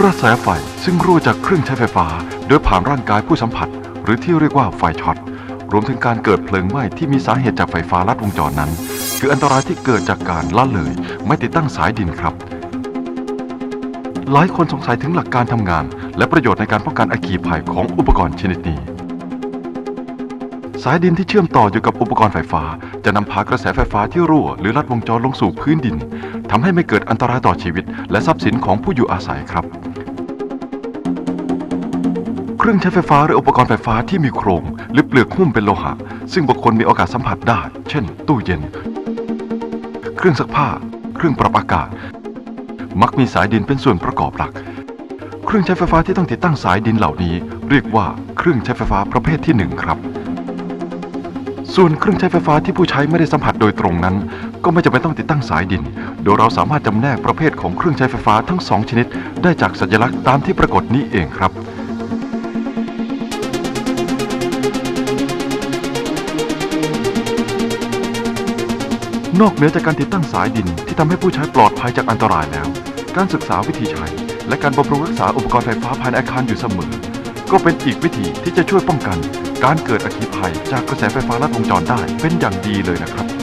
กระแสไฟซึ่งรั่วจากเครื่องใช้ไฟฟ้า โดยผ่านร่างกายผู้สัมผัส หรือที่เรียกว่าไฟช็อต รวมถึงการเกิดเพลิงไหม้ที่มีสาเหตุจากไฟฟ้าลัดวงจรนั้น คืออันตรายที่เกิดจากการละเลย ไม่ติดตั้งสายดินครับ หลายคนสงสัยถึงหลักการทำงาน และประโยชน์ในการป้องกันอัคคีภัยของอุปกรณ์ชนิดนี้สายดินที่เชื่อมต่ออยู่กับอุปกรณ์ไฟฟ้า จะนำพากระแสไฟฟ้าที่รั่วหรือลัดวงจรลงสู่พื้นดิน ทำให้ไม่เกิดอันตรายต่อชีวิต และทรัพย์สินของผู้อยู่อาศัยครับ เครื่องใช้ไฟฟ้าหรืออุปกรณ์ไฟฟ้าที่มีโครง หรือเปลือกหุ้มเป็นโลหะ ซึ่งบุคคลมีโอกาสสัมผัสได้ เช่น ตู้เย็น เครื่องซักผ้า เครื่องปรับอากาศ มักมีสายดินเป็นส่วนประกอบหลัก เครื่องใช้ไฟฟ้าที่ต้องติดตั้งสายดินเหล่านี้ เรียกว่าเครื่องใช้ไฟฟ้าประเภทที่หนึ่งครับ ส่วนเครื่องใช้ไฟฟ้าที่ผู้ใช้ไม่ได้สัมผัสโดยตรงนั้น ก็ไม่จำเป็นต้องติดตั้งสายดิน โดยเราสามารถจำแนกประเภทของเครื่องใช้ไฟฟ้าทั้งสองชนิด ได้จากสัญลักษณ์ตามที่ปรากฏนี้เองครับนอกเหนือจากการติดตั้งสายดินที่ทำให้ผู้ใช้ปลอดภัยจากอันตรายแล้ว การศึกษาวิธีใช้ และการบำรุงรักษาอุปกรณ์ไฟฟ้าภายในอาคารอยู่เสมอ ก็เป็นอีกวิธีที่จะช่วยป้องกัน การเกิดอัคคีภัยจากกระแสไฟฟ้าลัดวงจรได้เป็นอย่างดีเลยนะครับ